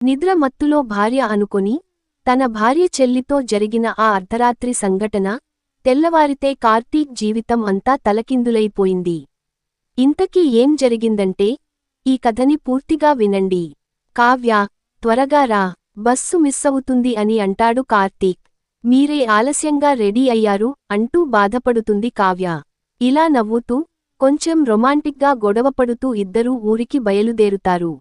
నిద్ర మత్తులో భార్య అనుకొని తన భార్య చెల్లితో జరిగిన ఆ అర్ధరాత్రి సంఘటన తెల్లవారితే కార్తీక్ జీవితం అంతా తలకిందులైపోయింది. ఇంతకీ ఏం జరిగిందంటే ఈ కథని పూర్తిగా వినండి. కావ్య త్వరగా రా బస్సు మిస్సవుతుంది అని అంటాడు కార్తీక్. మీరే ఆలస్యంగా రెడీ అయ్యారు అంటూ బాధపడుతుంది కావ్య. ఇలా నవ్వుతూ కొంచెం రొమాంటిక్గా గొడవపడుతూ ఇద్దరూ ఊరికి బయలుదేరుతారు.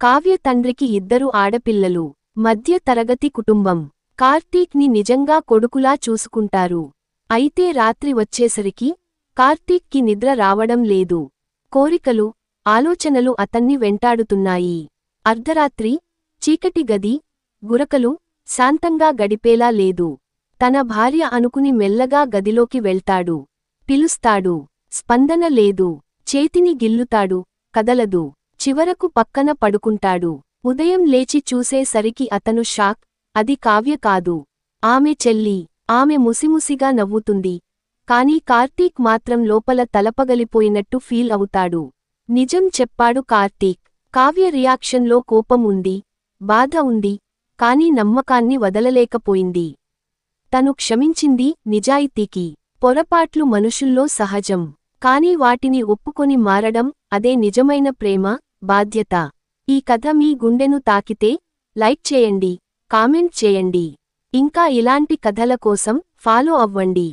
కావ్య తండ్రికి ఇద్దరు ఆడపిల్లలు మధ్య తరగతి కుటుంబం. కార్తీక్ని నిజంగా కొడుకులా చూసుకుంటారు. అయితే రాత్రి వచ్చేసరికి కార్తీక్కి నిద్ర రావడం లేదు. కోరికలు ఆలోచనలు అతన్ని వెంటాడుతున్నాయి. అర్ధరాత్రి చీకటి గది గురకలు శాంతంగా గడిపేలా లేదు. తన భార్య అనుకుని మెల్లగా గదిలోకి వెళ్తాడు. పిలుస్తాడు. స్పందన లేదు. చేతిని గిల్లుతాడు. కదలదు. చివరకు పక్కన పడుకుంటాడు. ఉదయం లేచి చూసేసరికి అతను షాక్ అది కావ్య కాదు. ఆమె చెల్లి ఆమె ముసిముసిగా నవ్వుతుంది. కాని కార్తీక్ మాత్రం లోపల తలపగలిపోయినట్టు ఫీల్ అవుతాడు. నిజం చెప్పాడు కార్తీక్. కావ్య రియాక్షన్లో కోపం ఉంది బాధ ఉంది కాని నమ్మకాన్ని వదలలేకపోయింది. తను క్షమించింది నిజాయితీకి. పొరపాట్లు మనుషుల్లో సహజం. కాని వాటిని ఒప్పుకొని మారడం అదే నిజమైన ప్రేమ? బాధ్యత. ఈ కథ మీ గుండెను తాకితే లైక్ చేయండి కామెంట్ చేయండి. ఇంకా ఇలాంటి కథల కోసం ఫాలో అవ్వండి.